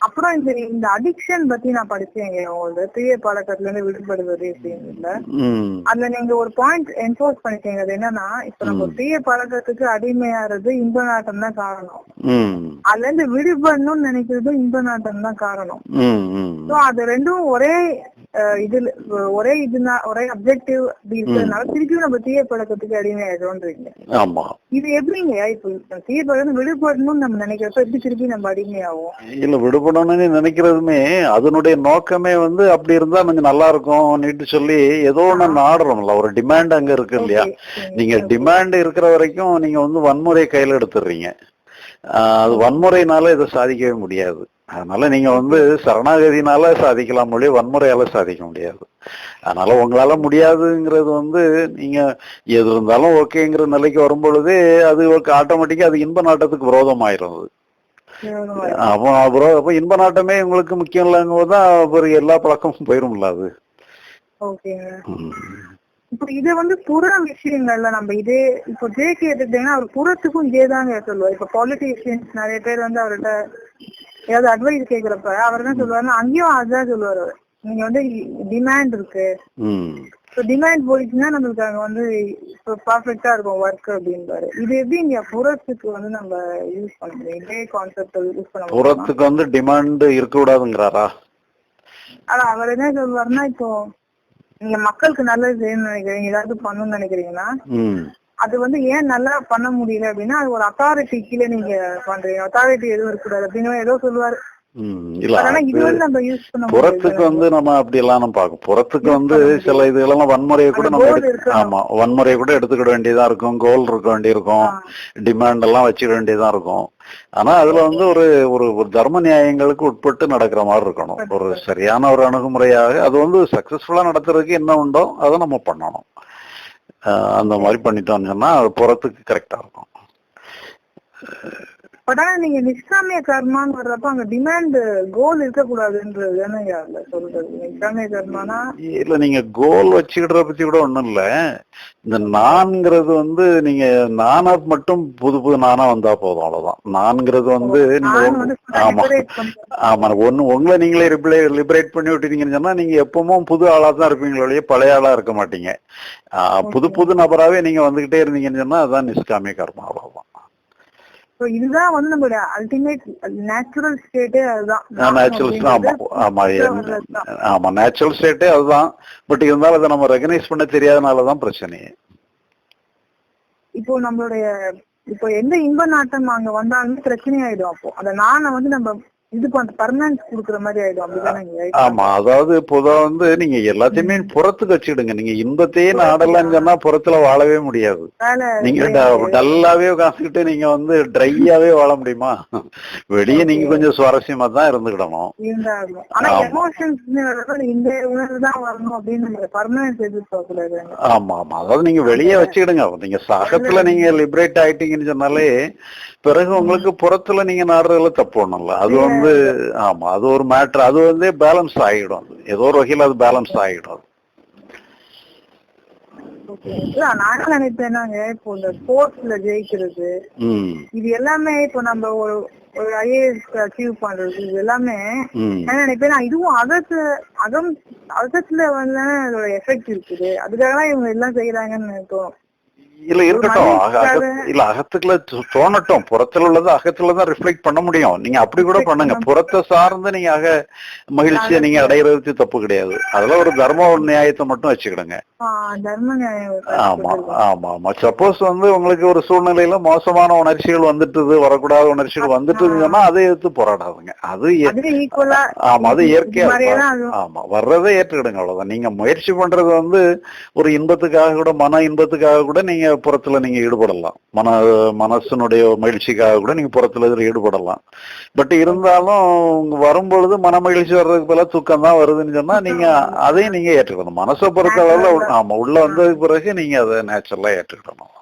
அப்புறம் இந்த இந்த அடிக்ஷன் பத்தி நான் படிச்சேங்க உங்களோட தீய பழக்கத்துல இருந்து விடுபடுவது அப்படிங்கல ம். அதுல நீங்க ஒரு பாயிண்ட் என்ஃபோர்ஸ் பண்ணிட்டீங்க. அது என்னன்னா இப்ப நம்ம தீய பழக்கத்துக்கு அடிமையாறது இன்ப நாட்டம் தான் காரணம். அதுல இருந்து விடுபடணும்னு நினைக்கிறது இன்ப நாட்டம் தான் காரணம். சோ அது ரெண்டும் ஒரே இதுல ஒரே இதுனா ஒரே அப்ஜெக்டிவ் அப்படி இருக்கிறதுனால திருப்பியும் நம்ம தீய பழக்கத்துக்கு அடிமையாயிடும்ன்றீங்க ஆமா. இது எப்படிங்க? இப்ப தீய பழக்கம் விடுபடணும்னு நம்ம நினைக்கிறப்ப எப்படி திருப்பி நம்ம அடிமையாகும் இல்ல விடுபடணும்னு நினைக்கிறதுமே அதனுடைய நோக்கமே வந்து அப்படி இருந்தா கொஞ்சம் நல்லா இருக்கும் நீட்டு சொல்லி ஏதோ ஒண்ணு நாடுறோம்ல ஒரு டிமாண்ட் அங்க இருக்கு இல்லையா? நீங்க டிமாண்ட் இருக்கிற வரைக்கும் நீங்க வந்து வன்முறை கையில எடுத்துடுறீங்க. அது வன்முறையினால இதை சாதிக்கவே முடியாது. அதனால நீங்க வந்து சரணாகதினால சாதிக்கலாம் மொழி வன்முறையால சாதிக்க முடியாது. அதனால உங்களால முடியாதுங்கிறது வந்து நீங்க எது இருந்தாலும் ஓகேங்கிற நிலைக்கு வரும் பொழுதே அது ஆட்டோமேட்டிக்கா அது இன்ப நாட்டத்துக்கு விரோதமாயிரும் அது. அப்போ அப்புறம் அப்போ இன்ப நாட்டமே உங்களுக்கு முக்கியம் இல்லைங்கும் போது தான் அப்புறம் எல்லா பழக்கமும் போயிரும்ல அது. இப்ப இது வந்து புற விஷயங்கள்ல நம்ம இதே இப்போ ஜேகே எடுத்துட்டீங்கன்னா அவர் புறத்துக்கும் இதே தாங்க சொல்லுவார். இப்ப பாலிட்டிஷியன்ஸ் நிறைய பேர் வந்து அவர்கிட்ட ஏதாவது அட்வைஸ் கேக்குறப்ப அவர் என்ன சொல்லுவாருன்னா அங்கேயும் அதுதான் சொல்லுவாரு அவரு. நீங்க வந்து டிமாண்ட் இருக்கு. இப்போ டிமாண்ட் போயிடுச்சுன்னா நம்மளுக்கு அங்க வந்து இப்போ பர்ஃபெக்டா இருக்கும் ஒர்க் அப்படின்பாரு. இது எப்படி இங்க புறத்துக்கு வந்து நம்ம யூஸ் பண்ண முடியும் இதே கான்செப்ட் யூஸ் பண்ண முடியும்? புறத்துக்கு வந்து டிமாண்ட் இருக்கக்கூடாதுங்கிறாரா? ஆனா அவர் என்ன சொல்லுவாருன்னா இப்போ நீங்க மக்களுக்கு நல்லது செய்யணும்னு நினைக்கிறீங்க ஏதாவது பண்ணணும்னு நினைக்கிறீங்கன்னா அது வந்து ஏன் நல்லா பண்ண முடியல அப்படின்னா அது ஒரு அத்தாரிட்டி கீழே நீங்க பண்றீங்க. அத்தாரிட்டி எதுவும் இருக்கக்கூடாது அப்படின்னு ஏதோ சொல்லுவாரு. புறத்துக்கு வந்து நம்ம அப்படி எல்லாம் நம்ம பார்க்கும் புறத்துக்கு வந்து சில இதுகளெல்லாம் வன்முறையை கூட நம்ம. ஆமா வன்முறையை கூட எடுத்துக்கிட வேண்டியதா இருக்கும். கோல் இருக்க வேண்டியிருக்கும். டிமாண்ட் எல்லாம் வச்சுக்க வேண்டியதா இருக்கும். ஆனா அதுல வந்து ஒரு ஒரு ஒரு தர்ம நியாயங்களுக்கு உட்பட்டு நடக்கிற மாதிரி இருக்கணும். ஒரு சரியான ஒரு அணுகுமுறையாக அது வந்து சக்சஸ்ஃபுல்லா நடத்துறதுக்கு என்ன உண்டோ அதை நம்ம பண்ணணும். அந்த மாதிரி பண்ணிட்டோம்னு சொன்னால் போகிறதுக்கு கரெக்டாக இருக்கும். ஆனா நீங்க நிஷ்காமிய கர்மான்னு வர்றப்ப அங்க டிமாண்ட் கோல் இருக்கக்கூடாதுன்றது தானே சொல்றது? நிஷ்காமிய கர்மானா? இல்ல நீங்க கோல் வச்சுக்கிடுற பத்தி கூட ஒண்ணும் இல்ல. இந்த நான்ங்கிறது வந்து நீங்க நானா மட்டும் புது புது நானா வந்தா போதும் அவ்வளவுதான். நான்ங்கிறது வந்து நீங்க ஆமா. ஆமா ஒண்ணு உங்களை நீங்களே லிபரேட் பண்ணி விட்டீங்கன்னு சொன்னா நீங்க எப்பவும் புது ஆளா தான் இருப்பீங்களே பழைய ஆளா இருக்க மாட்டீங்க. புது புது நபராவே நீங்க வந்துகிட்டே இருந்தீங்கன்னு சொன்னா அதான் நிஷ்காமிய கர்மா அவ்வளவுதான். So இதுதான் வந்து நம்மளுடைய அல்டிமேட் நேச்சுரல் ஸ்டேட்டே அதுதான். நேச்சுரல் ஆமா ஆமா நேச்சுரல் ஸ்டேட்டே அதுதான். பட் இருந்தாலும் அதை நம்ம ரெகனைஸ் பண்ண தெரியாதனாலதான் பிரச்சனையே. இப்போ நம்மளுடைய இப்போ எந்த இன்ப நாட்டம் அங்க வந்தாலுமே பிரச்சனை ஆயிடும் அப்போ. அந்த நானை வந்து நம்ம இது பண்ற பர்மனன்ஸ் குடுக்குற மாதிரி ஆயிடும். அப்படிதானே ஆமா அதாவது பொதுவா வந்து நீங்க எல்லாத்தையுமே புறத்துக்கு வச்சுக்கிடுங்க. நீங்க இன்பத்தையே நாடலன்னு சொன்னா புறத்துல வாழவே முடியாது. நீங்க டல்லாவே உட்காந்துக்கிட்டு நீங்க வந்து ட்ரையாவே வாழ முடியுமா? வெளியே நீங்க கொஞ்சம் சுவாரஸ்யமா தான் இருந்துக்கிடணும். ஆமா. ஆமா அதாவது நீங்க வெளியே வச்சுக்கிடுங்க. நீங்க சாகத்துல நீங்க லிபரேட் ஆயிட்டீங்கன்னு சொன்னாலே பிறகு உங்களுக்கு புறத்துல நீங்க நாடுறதுல தப்பு ஒண்ணும் இல்ல. அது வந்து ஆமா அது ஒரு மேட்ரு அது வந்து பேலன்ஸ் ஆகிடும். ஏதோ ஒரு வகையில அது பேலன்ஸ் ஆகிடும் அது. இல்ல நான் என்ன நினைப்பேன்னாங்க இப்போ இந்த ஸ்போர்ட்ஸ்ல ஜெயிக்கிறது இது எல்லாமே இப்போ நம்ம ஒரு ஒரு ஐஏஎஸ் அச்சீவ் பண்றது இது எல்லாமே என்ன நினைப்பேன். இதுவும் அகத்து அகம் அகத்துல வந்து அதோட எஃபெக்ட் இருக்குது. அதுக்காக இவங்க எல்லாம் செய்யறாங்கன்னு தோணும் இல்ல இருக்கட்டும். இல்ல அகத்துக்குள்ள தோணட்டும். புறத்துல உள்ளது அகத்துல தான் ரிஃப்ளெக்ட் பண்ண முடியும். நீங்க அப்படி கூட பண்ணுங்க. புறத்தை சார்ந்து நீங்க அக மகிழ்ச்சியை நீங்க அடையிறதுக்கு தப்பு கிடையாது. அதுல ஒரு தர்ம நியாயத்தை மட்டும் வச்சுக்கிடுங்க. ஆமா ஆமா ஆமா. சப்போஸ் வந்து உங்களுக்கு ஒரு சூழ்நிலையில மோசமான உணர்ச்சிகள் வந்துட்டுது வரக்கூடாத உணர்ச்சிகள் வந்துட்டுதுன்னு சொன்னா அதை எடுத்து போராடாதுங்க. அது ஆமா அது இயற்கையா. ஆமா வர்றதை ஏற்றுக்கிடுங்க அவ்வளவுதான். நீங்க முயற்சி பண்றது வந்து ஒரு இன்பத்துக்காக கூட மன இன்பத்துக்காக கூட நீங்க புறத்துல நீங்க ஈடுபடலாம். மன மனசனுடைய மகிழ்ச்சிக்காக கூட நீங்க புறத்துல இதுல ஈடுபடலாம். பட் இருந்தாலும் வரும்பொழுது மன மகிழ்ச்சி வர்றதுக்கு பதிலா தூக்கம் தான் வருதுன்னு சொன்னா நீங்க அதையும் நீங்க ஏற்றுக்கணும். மனசை பொறுத்த அளவுல ஆமா உள்ள வந்ததுக்கு பிறகு நீங்க அதை நேச்சுரலா ஏற்றுக்கிடணும்.